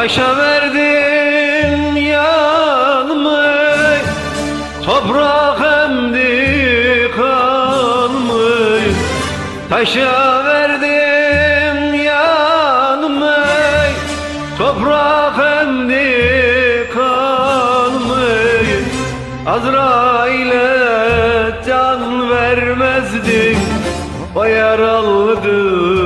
Taşa verdim yanımı Toprak emdi kanımı. Taşa verdim yanımı Toprak emdi kanımı. Azrail'e can vermezdim O yaralıdı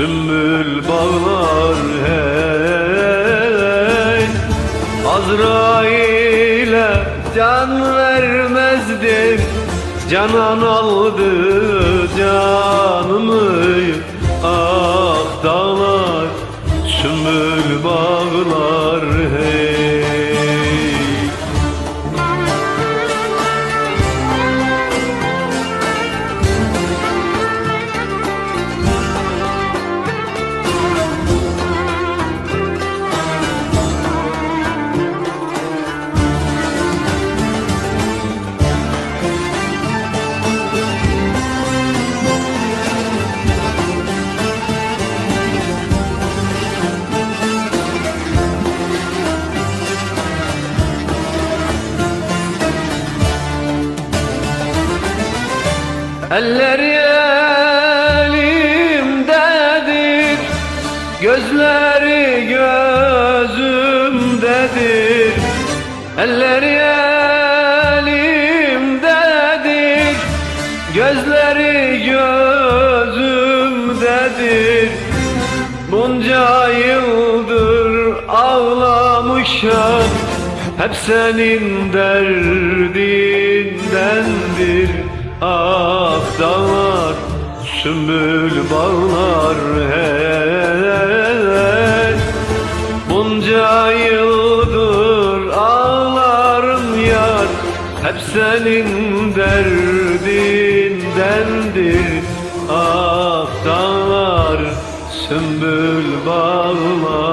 sümbül bağlar hey Azrail'e can vermezdim Canan aldı canımı Ah dağlar sümbül bağlar Elleri elimdedir Gözleri gözümdedir. Elleri elimdedir Gözleri gözümdedir. Bunca yıldır ağlamışam Hep senin derdindendir Ah dağlar sümbül bağlar hey. Bunca yıldır ağlarım yar Hep senin derdindendir Ah dağlar sümbül bağlar